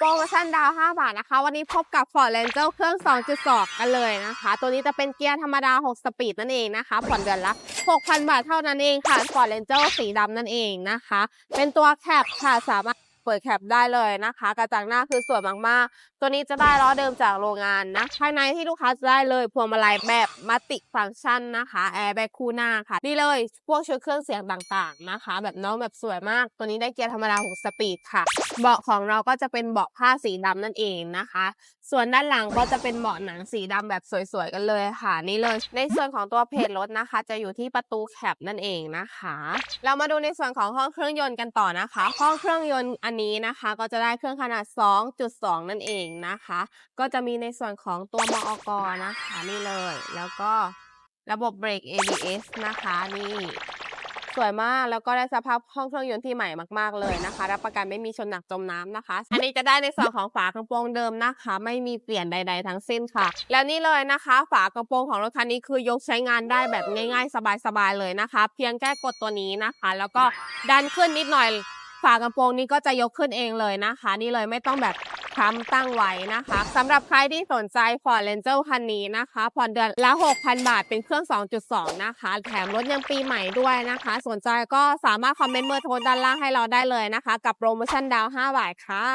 โปรโมชั่นดาว5บาทนะคะ วันนี้พบกับ Ford Ranger เครื่อง 2.2 กันเลยนะคะ ตัวนี้จะเป็นเกียร์ธรรมดา 6 สปีดนั่นเองนะคะ ผ่อนเดือนละ 6,000 บาทเท่านั้นเองค่ะ Ford Ranger สีดำนั่นเองนะคะ เป็นตัวแคปค่ะสามารถ เปิดแคปได้เลยนะคะ กระจังหน้าคือสวยมากๆ ตัวนี้จะได้ล้อเดิมจากโรงงานนะ ภายในที่ลูกค้าจะได้เลยพวงมาลัยแบบมัลติฟังก์ชันนะคะแอร์แบ็คคู่หน้าค่ะนี่เลยพวกชุดเครื่องเสียงต่างๆนะคะ แบบน้องแบบสวยมาก ตัวนี้ได้เกียร์ธรรมดา6สปีดค่ะ เบาะของเราก็จะเป็นเบาะผ้าสีดำนั่นเองนะคะ ส่วนด้านหลังก็จะเป็นเบาะหนังสีดำแบบสวยๆกันเลยค่ะนี่เลย ในส่วนของตัวเพจรถนะคะ จะอยู่ที่ประตูแคปนั่นเองนะคะ เรามาดูในส่วนของห้องเครื่องยนต์กันต่อนะคะ ห้องเครื่องยนต์อันนี้นะคะก็จะได้เครื่องขนาด 2.2 นั่นเองนะคะ ก็จะมีในส่วนของตัวมอก นะคะนี่เลย แล้วก็ระบบเบรก ABS นะคะนี่สวยมากแล้วก็ได้สภาพห้องเครื่องยนต์ที่ใหม่มากๆเลยนะคะ รับประกันไม่มีชนหนักจมน้ำนะคะ อันนี้จะได้ในส่วนของฝากระโปรงเดิมนะคะ ไม่มีเปลี่ยนใด ๆ ทั้งสิ้นค่ะ แล้วนี่เลยนะคะ ฝากระโปรงของรถคันนี้คือยกใช้งานได้แบบง่าย ๆ สบายๆเลยนะคะ เพียงแค่กดตัวนี้นะคะ แล้วก็ดันขึ้นนิดหน่อย ฝากระโปรงนี้ก็จะยกขึ้นเองเลยนะคะ นี่เลยไม่ต้องแบบค้ำตั้งไว้นะคะสำหรับใครที่สนใจ Ford Ranger คันนี้นะคะผ่อนเดือนละ 6,000 บาทเป็นเครื่อง 2.2 นะคะ แถมรถยังปีใหม่ด้วยนะคะ สนใจก็สามารถคอมเมนต์เบอร์โทรด้านล่างให้เราได้เลยนะคะ กับโปรโมชั่นดาว 5 บาทค่ะ